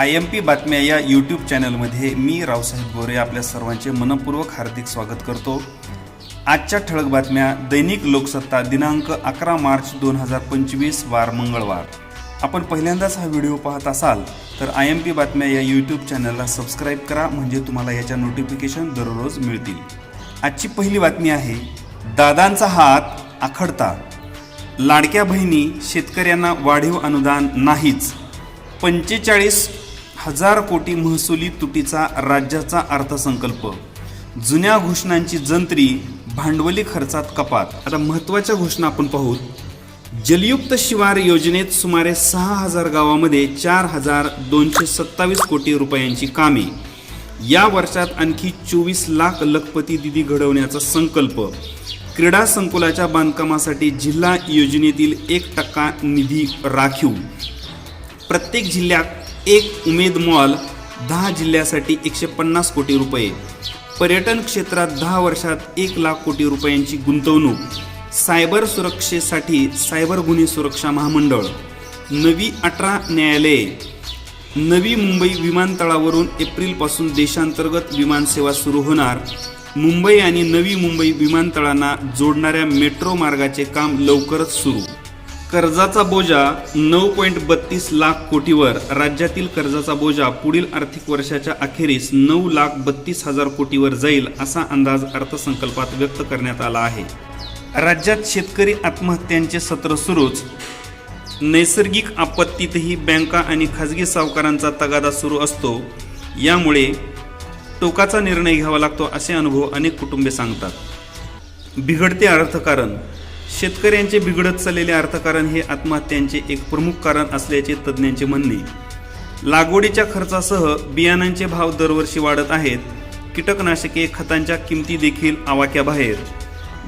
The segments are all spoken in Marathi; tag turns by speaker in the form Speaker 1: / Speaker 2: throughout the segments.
Speaker 1: आय एम पी बातम्या या यूट्यूब चॅनलमध्ये मी रावसाहेब गोरे आपल्या सर्वांचे मनपूर्वक हार्दिक स्वागत करतो. आजच्या ठळक बातम्या दैनिक लोकसत्ता दिनांक अकरा मार्च दोन हजार पंचवीस वार मंगळवार. आपण पहिल्यांदाच हा व्हिडिओ पाहत असाल तर आय एम पी बातम्या या यूट्यूब चॅनलला सबस्क्राईब करा म्हणजे तुम्हाला याच्या नोटिफिकेशन दररोज मिळतील. आजची पहिली बातमी आहे दादांचा हात आखडता. लाडक्या बहिणी शेतकऱ्यांना वाढीव अनुदान नाहीच. पंचेचाळीस हजार कोटी महसुली तुटीचा राज्याचा अर्थसंकल्प. जुन्या घोषणांची जंत्री भांडवली खर्चात कपात. आता महत्त्वाच्या घोषणा आपण पाहू जलयुक्त शिवार योजनेत सुमारे सहा हजार गावामध्ये चार हजार दोनशे सत्तावीस कोटी रुपयांची कामे. या वर्षात आणखी चोवीस लाख लखपती दिदी घडवण्याचा संकल्प. क्रीडा संकुलाच्या बांधकामासाठी जिल्हा योजनेतील एक टक्का निधी राखीव. प्रत्येक जिल्ह्यात एक उमेद मॉल दहा जिल्ह्यासाठी एकशे पन्नास कोटी रुपये. पर्यटन क्षेत्रात दहा वर्षात एक लाख कोटी रुपयांची गुंतवणूक. सायबर सुरक्षेसाठी सायबर गुन्हे सुरक्षा महामंडळ. नवी अठरा न्यायालये. नवी मुंबई विमानतळावरून एप्रिलपासून देशांतर्गत विमानसेवा सुरू होणार. मुंबई आणि नवी मुंबई विमानतळांना जोडणाऱ्या मेट्रो मार्गाचे काम लवकरच सुरू. कर्जाचा बोजा नऊ पॉईंट बत्तीस लाख कोटीवर. राज्यातील कर्जाचा बोजा पुढील आर्थिक वर्षाच्या अखेरीस नऊ लाख बत्तीस हजार कोटीवर जाईल असा अंदाज अर्थसंकल्पात व्यक्त करण्यात आला आहे. राज्यात शेतकरी आत्महत्यांचे सत्र सुरूच. नैसर्गिक आपत्तीतही बँका आणि खाजगी सावकारांचा तगादा सुरू असतो. यामुळे टोकाचा निर्णय घ्यावा लागतो असे अनुभव अनेक कुटुंबे सांगतात. बिघडते अर्थकारण. शेतकऱ्यांचे बिघडत चाललेले अर्थकारण हे आत्महत्यांचे एक प्रमुख कारण असल्याचे तज्ज्ञांचे म्हणणे. लागवडीच्या खर्चासह बियाणांचे भाव दरवर्षी वाढत आहेत. कीटकनाशके खतांच्या किमती देखील आवाक्याबाहेर.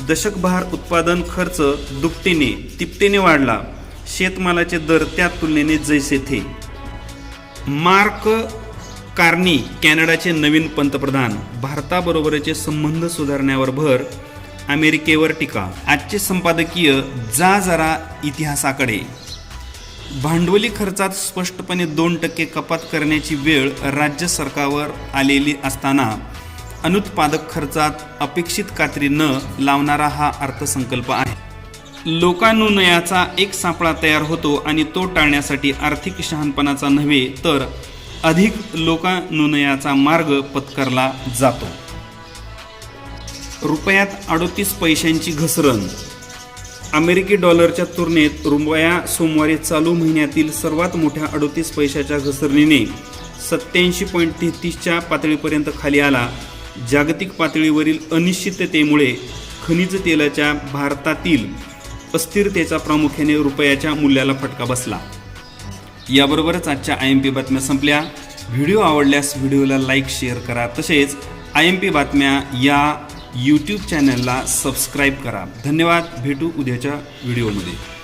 Speaker 1: दशकभर उत्पादन खर्च दुपटीने तिपटीने वाढला. शेतमालाचे दर त्या तुलनेने जैसे थे. मार्क कार्नी कॅनडाचे नवीन पंतप्रधान. भारताबरोबरचे संबंध सुधारण्यावर भर अमेरिकेवर टीका. आजचे संपादकीय जा जरा इतिहासाकडे. भांडवली खर्चात स्पष्टपणे दोन टक्के कपात करण्याची वेळ राज्य सरकारवर आलेली असताना अनुत्पादक खर्चात अपेक्षित कात्री न लावणारा हा अर्थसंकल्प आहे. लोकानुनयाचा एक सापळा तयार होतो आणि तो टाळण्यासाठी आर्थिक शहाणपणाचा नव्हे तर अधिक लोकानुनयाचा मार्ग पत्करला जातो. रुपयात अडोतीस पैशांची घसरण. अमेरिकी डॉलरच्या तुलनेत रुपया सोमवारी चालू महिन्यातील सर्वात मोठ्या अडोतीस पैशाच्या घसरणीने सत्याऐंशी पॉईंट तेहतीसच्या पातळीपर्यंत खाली आला. जागतिक पातळीवरील अनिश्चिततेमुळे खनिज तेलाच्या भारतातील अस्थिरतेचा प्रामुख्याने रुपयाच्या मूल्याला फटका बसला. याबरोबरच आजच्या आय एम पी बातम्या संपल्या. व्हिडिओ आवडल्यास व्हिडिओला लाईक शेअर करा. तसेच आय एम पी बातम्या या यूट्यूब चॅनलला सबस्क्राईब करा. धन्यवाद. भेटू उद्याच्या व्हिडिओमध्ये